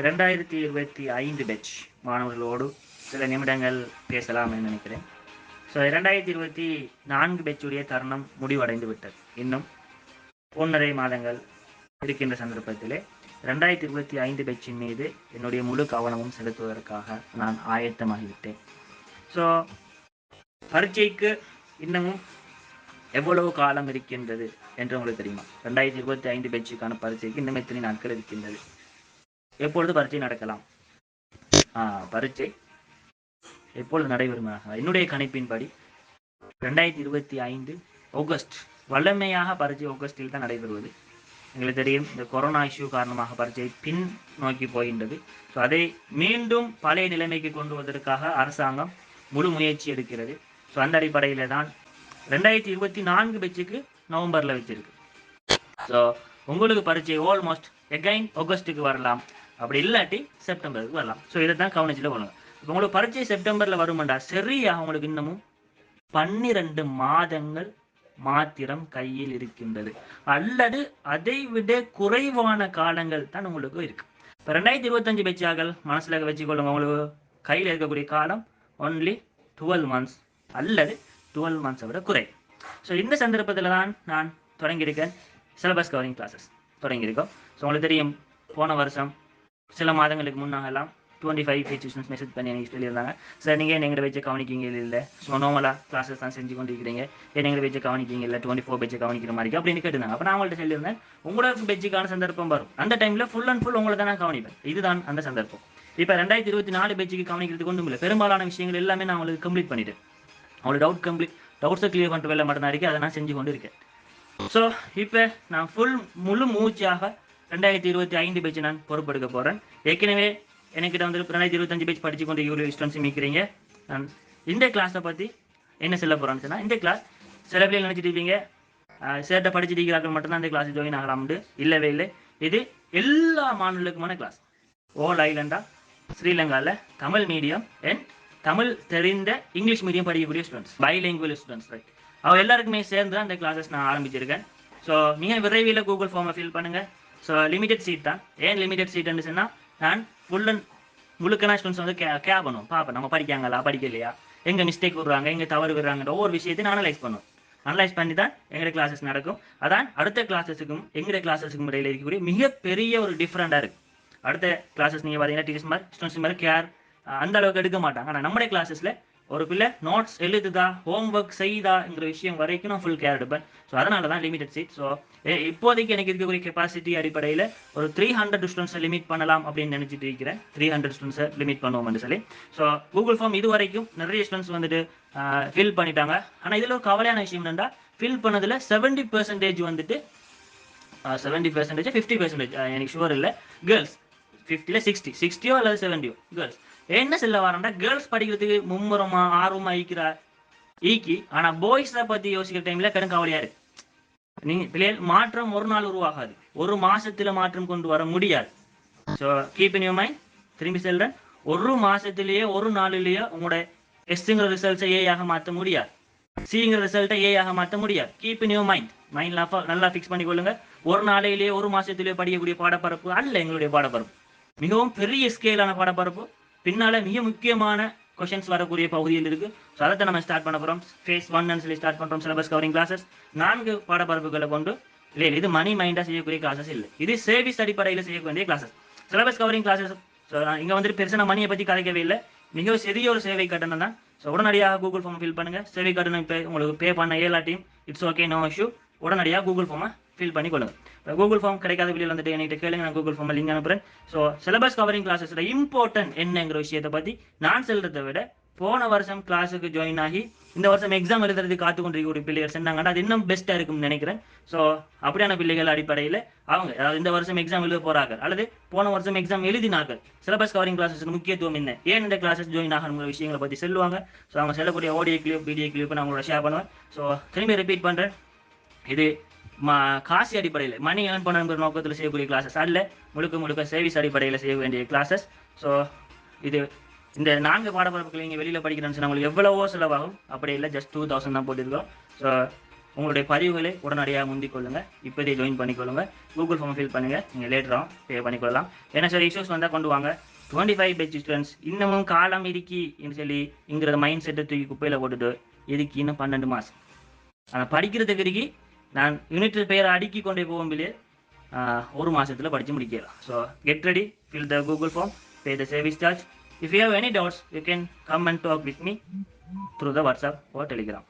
இரண்டாயிரத்தி இருபத்தி ஐந்து பெட்ச் மாணவர்களோடு சில நிமிடங்கள் பேசலாம்னு நினைக்கிறேன். ஸோ இரண்டாயிரத்தி இருபத்தி நான்கு பெட்சுடைய தருணம் முடிவடைந்து விட்டது இன்னும் ஒன்றரை மாதங்கள் இருக்கின்ற சந்தர்ப்பத்திலே ரெண்டாயிரத்தி இருபத்தி ஐந்து பெட்சின் மீது என்னுடைய முழு கவனமும் செலுத்துவதற்காக நான் ஆயத்தமாகிவிட்டேன். ஸோ பரீட்சைக்கு இன்னமும் எவ்வளவு காலம் இருக்கின்றது என்று உங்களுக்கு தெரியுமா? ரெண்டாயிரத்தி இருபத்தி ஐந்து பேச்சுக்கான பரீட்சைக்கு இன்னும் எத்தனை நாட்கள் இருக்கின்றது? எப்பொழுது பரீட்சை நடக்கலாம்? பரீட்சை எப்பொழுது நடைபெறும்? என்னுடைய கணிப்பின்படி ரெண்டாயிரத்தி இருபத்தி ஐந்து ஆகஸ்ட் வல்லமையாக பரீட்சை ஆகஸ்டில் தான் நடைபெறுவது. எங்களுக்கு தெரியும் இந்த கொரோனா இஷ்யூ காரணமாக பரீட்சை பின் நோக்கி போகின்றது. ஸோ அதை மீண்டும் பழைய நிலைமைக்கு கொண்டு வருவதற்காக அரசாங்கம் முழு முயற்சி எடுக்கிறது. ஸோ அந்த அடிப்படையில் தான் ரெண்டாயிரத்தி இருபத்தி நான்கு பேச்சுக்கு நவம்பரில் வச்சிருக்கு. ஸோ உங்களுக்கு பரீட்சை ஆல்மோஸ்ட் எகைன் ஆகஸ்ட்டுக்கு வரலாம். அப்படி இல்லாட்டி செப்டம்பருக்கு வரலாம். ஸோ இதை தான் கவனிச்சுட்டு வரணும் இப்போ உங்களுக்கு பரீட்சை செப்டம்பரில் வருமாண்டா? சரியா உங்களுக்கு இன்னமும் பன்னிரண்டு மாதங்கள் மாத்திரம் கையில் இருக்கின்றது. அல்லது அதை விட குறைவான காலங்கள் தான் உங்களுக்கு இருக்கு. இப்போ ரெண்டாயிரத்தி இருபத்தஞ்சு பேச்சாக்கள் மனசில் வச்சுக்கொள்ளுங்க. உங்களுக்கு கையில் இருக்கக்கூடிய காலம் ஒன்லி டுவெல் மந்த்ஸ் அல்லது டுவெல் மந்த்ஸை விட குறை. ஸோ இந்த சந்தர்ப்பத்தில் தான் நான் தொடங்கியிருக்கேன். சிலபஸ் கவரிங் கிளாஸஸ் தொடங்கியிருக்கோம். ஸோ உங்களுக்கு தெரியும் போன வருஷம் சில மாதங்களுக்கு முன்னாகலாம் டுவெண்ட்டி ஃபைவ் ஸ்டூடெண்ட்ஸ் மெசேஜ் பண்ணி எனக்கு சொல்லியிருந்தாங்க சார் நீங்கள் என்ன எங்களை வச்சு கவனிக்கிங்க இல்லை ஸோ நார்மலாக கிளாஸஸ் தான் செஞ்சு கொண்டு இருக்கிறீங்க எங்களை வச்சு கவனிக்கிங்க இல்லை டுவெண்ட்டி ஃபோர் பேச்சு கவனிக்கிற மாதிரி அப்படின்னு கேட்டிருந்தாங்க. அப்போ நான் அவங்கள்ட்ட சொல்லியிருந்தேன் உங்களோட பெச்சுக்கான சந்தர்ப்பம் வரும் அந்த டைமில் ஃபுல் அண்ட் ஃபுல் உங்களை தான் நான் கவனிப்பேன். இதுதான் அந்த சந்தர்ப்பம். இப்போ ரெண்டாயிரத்தி இருபத்தி நாலு பேச்சுக்கு கவனிக்கிறதுக்கு ஒன்றும் இல்லை. பெரும்பாலான விஷயங்கள் எல்லாமே நான் உங்களுக்கு கம்ப்ளீட் பண்ணிட்டேன். அவங்களோட டவுட் கம்ப்ளீட் டவுட்ஸை கிளியர் பண்ணிட்டு வேலை மட்டும் தான் இருக்கு அதை நான் செஞ்சு கொண்டு இருக்கேன் ஸோ இப்போ நான் ஃபுல் முழு மூச்சாக ரெண்டாயிரத்தி இருபத்தி ஐந்து பேச்சு நான் பொறுப்பெடுக்க போகிறேன் ஏற்கனவே எனக்கிட்ட வந்து ரெண்டாயிரத்தி இருபத்தஞ்சு பேஜ் படிச்சு கொண்டு இவ்வளோ ஸ்டூடெண்ட்ஸ் மிக்கிறீங்க நான் இந்த கிளாஸை பற்றி என்ன சொல்ல போகிறேன்னு சொன்னால் இந்த கிளாஸ் சில பேர் நினச்சிட்டு இருப்பீங்க சேர்ட்ட படிச்சுட்டு மட்டும்தான் இந்த கிளாஸ் ஜாயின் ஆகலாம்னு இல்லவே இல்லை. இது எல்லா மாநிலக்குமான கிளாஸ் ஓல் ஐலண்டா ஸ்ரீலங்காவில் தமிழ் மீடியம் அண்ட் தமிழ் தெரிந்த இங்கிலீஷ் மீடியம் படிக்கக்கூடிய ஸ்டூடெண்ட்ஸ் பைலிங்குவல் ஸ்டூடெண்ட்ஸ் ரைட் அவங்க எல்லாருக்குமே சேர்ந்து தான் இந்த கிளாஸஸ் நான் ஆரம்பிச்சிருக்கேன். ஸோ நீங்கள் விரைவில் கூகுள் ஃபார்மை ஃபில் பண்ணுங்கள் ஸோ லிமிடெட் சீட் தான். ஏன் லிமிடெட் சீட்னு சொன்னால் நான் ஃபுல் அண்ட் முழுக்கனா ஸ்டூடெண்ட்ஸ் வந்து கே கே பண்ணுவோம். பார்ப்பேன் நம்ம படிக்காங்களா படிக்கலையா? எங்கே மிஸ்டேக் விடுறாங்க எங்கே தவறு விடுறாங்க ஒவ்வொரு விஷயத்தையும் நான் அனலைஸ் பண்ணுவோம். அனலைஸ் பண்ணி தான் எங்களுடைய கிளாஸஸ் நடக்கும். அதான் அடுத்த கிளாஸஸுக்கும் எங்களுடைய கிளாஸஸுக்கும் இடையில இருக்கக்கூடிய மிகப்பெரிய ஒரு டிஃப்ரெண்டாக இருக்குது அடுத்த கிளாஸஸ் நீங்கள் பார்த்தீங்கன்னா டீச்சர்ஸ் மாதிரி ஸ்டூடெண்ட்ஸ் மாதிரி கேர் அந்த அளவுக்கு எடுக்க மாட்டாங்க. ஆனால் நம்முடைய கிளாஸஸில் ஒரு பிள்ளை நோட்ஸ் எழுதுதா ஹோம் ஒர்க் விஷயம் வரைக்கும் நான் ஃபுல் கேர் எடுப்பேன். ஸோ அதனால தான் லிமிடெட் சீட் ஸோ இப்போதைக்கு எனக்கு இருக்கக்கூடிய கெப்பாசிட்டி அடிப்படையில் ஒரு த்ரீ ஹண்ட்ரட் ஸ்டூடெண்ட்ஸை லிமிட் பண்ணலாம் அப்படின்னு நினச்சிட்டு இருக்கிறேன். த்ரீ ஹண்ட்ரட் ஸ்டூடெண்ட்ஸை லிமிட் பண்ணுவோம்னு சொல்லி. ஸோ கூகுள் ஃபார்ம் இது வரைக்கும் நிறைய ஸ்டூடெண்ட்ஸ் வந்துட்டு ஃபில் பண்ணிட்டாங்க. ஆனால் இதில் ஒரு கவலையான விஷயம் என்னென்னா ஃபில் பண்ணதில் செவன்டி பெர்சன்டேஜ் வந்துட்டு செவன்டி பெர்சன்டேஜ் ஃபிஃப்டி பெர்சன்டேஜ் எனக்கு ஷுவர் இல்லை. கேர்ள்ஸ் ஃபிஃப்டியில் சிக்ஸ்டி சிக்ஸ்டியோ அல்லது செவன்டியோ கேர்ள்ஸ் என்ன சொல்ல வரேன்டா? கேர்ள்ஸ் படிக்கிறதுக்கு மும்முரமா ஆர்வமா ஈக்கிறா ஈக்கி ஆனா பாய்ஸை பத்தி யோசிக்கிற டைம்ல கடும் கவலையா இருக்கு. நீங்க பிள்ளைகள் மாற்றம் ஒரு நாள் உருவாகாது. ஒரு மாசத்துல மாற்றம் கொண்டு வர முடியாது. So keep in you mind திரும்பி செல்றேன். ஒரு மாசத்திலேயே ஒரு நாளிலேயே உங்களோட எஸ்ங்கிற ரிசல்ட்டை ஏஆக மாற்ற முடியாது. சிங்கிற ரிசல்ட்டை ஏஆக மாற்ற முடியாது. கீப் இன் யூ மைண்ட் மைண்ட்ல நல்லா ஃபிக்ஸ் பண்ணிக்கொள்ளுங்க. ஒரு நாளையிலேயே ஒரு மாசத்திலேயே படிக்கக்கூடிய பாடப்பரப்பு அல்ல எங்களுடைய பாடப்பரப்பு. மிகவும் பெரிய ஸ்கேலான பாடப்பரப்பு. பின்னால மிக முக்கியமான கொஷின்ஸ் வரக்கூடிய பகுதியில் இருக்கு. ஸோ அதை நம்ம ஸ்டார்ட் பண்ண போகிறோம் ஃபேஸ் ஒன் சொல்லி ஸ்டார்ட் பண்ணுறோம் சிலபஸ் கவரிங் கிளாஸஸ் நான்கு பாடப்பரப்புகளை கொண்டு இல்லை இது மணி மைண்டாக செய்யக்கூடிய கிளாஸஸ் இல்லை. இது சேவிஸ் அடிப்படையில் செய்யக்கூடிய classes syllabus covering classes so இங்கே வந்துட்டு பெருசாக நான் மணியை பற்றி கதைக்கவே இல்லை. மிக சிறிய ஒரு சேவை கட்டணம் தான். ஸோ உடனடியாக கூகுள் ஃபார்ம் ஃபில் பண்ணுங்க. சேவை கட்டணம் இப்போ உங்களுக்கு பே பண்ண ஏலாட்டியும் இட்ஸ் ஓகே நோ இஷ்யூ உடனடியாக கூகுள் ஃபார்மை ஃபில் பண்ணி கொள்ளுங்க இப்போ கூகுள் ஃபார்ம் கிடைக்காத வீடியோ வந்துட்டு என்கிட்ட கேளுங்க நான் கூகுள் ஃபார்ம் லிங்க் அனுப்புறேன். ஸோ சிலபஸ் கவரிங் கிளாஸஸில் இம்பார்ட்டன்ட் என்னங்கிற விஷயத்தை பற்றி நான் சொல்கிறத விட போன வருஷம் கிளாஸுக்கு ஜாயின் ஆகி இந்த வருஷம் எக்ஸாம் எழுதுறது காத்து கொண்டிருக்கக்கூடிய பிள்ளைகள் சொன்னாங்கன்னா அது இன்னும் பெஸ்ட்டாக இருக்கும்னு நினைக்கிறேன். ஸோ அப்படியான பிள்ளைகள் அடிப்படையில் அவங்க அதாவது இந்த வருஷம் எக்ஸாம் எழுத போறாங்க அல்லது போன வருஷம் எக்ஸாம் எழுதினார்கள். சிலபஸ் கவரிங் கிளாஸஸ் முக்கியத்துவம் என்ன? ஏன் இந்த கிளாஸஸ் ஜாயின் ஆகணுங்கிற விஷயங்களை பற்றி சொல்லுவாங்க. ஸோ அவங்க செல்லக்கூடிய ஆடியோ கிளிப் வீடியோ கிளிப் நான் உங்களோட ஷேர் பண்ணுவேன். ஸோ திரும்பி ரிப்பீட் பண்ணுறேன் இது காசு அடிப்படையில் மணி ஏர்ன் பண்ணுங்கிற நோக்கத்தில் செய்யக்கூடிய கிளாஸஸ் அல்ல முழுக்க முழுக்க சர்வீஸ் அடிப்படையில் செய்ய வேண்டிய கிளாஸஸ் ஸோ இது இந்த நான்கு பாடப்பரப்புகள் நீங்கள் வெளியில் படிக்கிறேன்னு சொன்னால் உங்களுக்கு எவ்வளவோ செலவாகும். அப்படி இல்லை ஜஸ்ட் டூ தௌசண்ட் தான் போட்டிருக்கோம். ஸோ உங்களுடைய பதிவுகளை உடனடியாக முந்திக் கொள்ளுங்க. இப்போதே ஜாயின் பண்ணிக்கொள்ளுங்க. கூகுள் ஃபார்ம் ஃபில் பண்ணுங்கள் நீங்கள் லேட்டராக பே பண்ணிக்கொள்ளலாம். ஏன்னா சார் இஷ்யூஸ் வந்தால் கொண்டு வாங்க. டுவெண்ட்டி ஃபைவ் பெச் ஸ்டூடெண்ட்ஸ் இன்னமும் காலம் இருக்கி சொல்லி இங்கிறத மைண்ட் செட்டை தூக்கி குப்பையில் போட்டுட்டு இதுக்கு இன்னும் பன்னெண்டு மாதம் ஆனால் படிக்கிறதுக்கு இருக்கி நான் யூனிட் பெயரை அடுக்கி கொண்டே போகும்போது ஒரு மாசத்துல படித்து முடிக்கலாம் so get ready fill the Google form pay the service charge if you have any doubts you can come and talk with me through the WhatsApp or Telegram